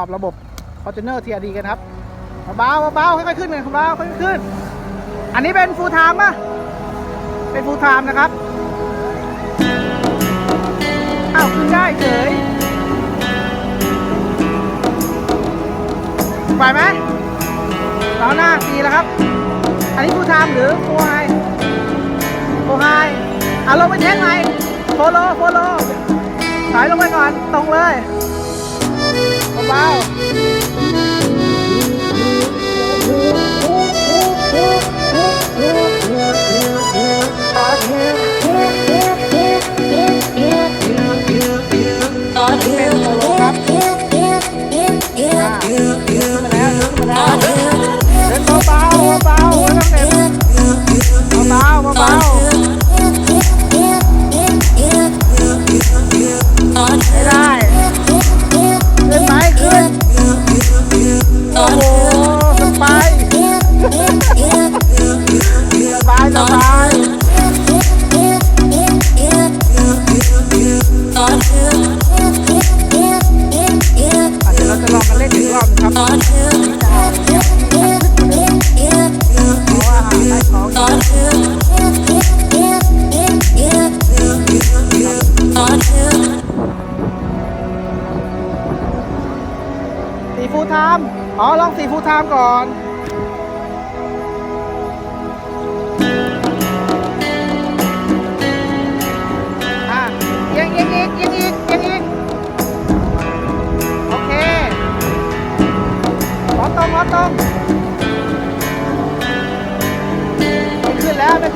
ตอบระบบ Fortuner TRD กันครับเบาเบาค่อยๆขึ้นเลยเบาค่อยๆขึ้น อันนี้เป็น full time ป่ะ เป็น full time นะครับ อ้าว ขึ้นได้เฉยไหวไหมล้อหน้าสีแล้วครับ อันนี้ full time หรือ full high full high อะลงไปเทสใหม่ follow follow ถอยลงไปก่อน ตรงเลย สีฟูลไทม์อ๋อ ลองสีฟูลไทม์ก่อน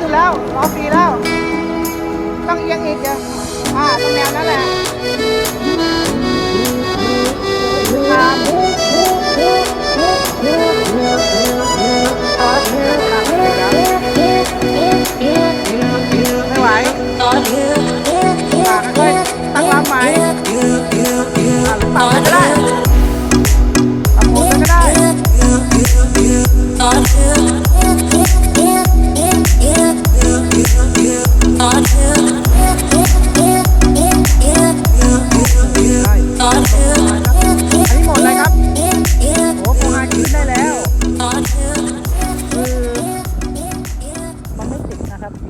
นแล้วไม่ขึ้นแล้วล้อฟรีแล้ว ต้องเอียงอีกเดี๋ยวอ่าตรงแนวนั้นแหละไม่ไหวอ่าค่อยตั้งลำใหม่อ่าหรือปรับก็ได้ปรับหมุนก็ได้ ได้ตรง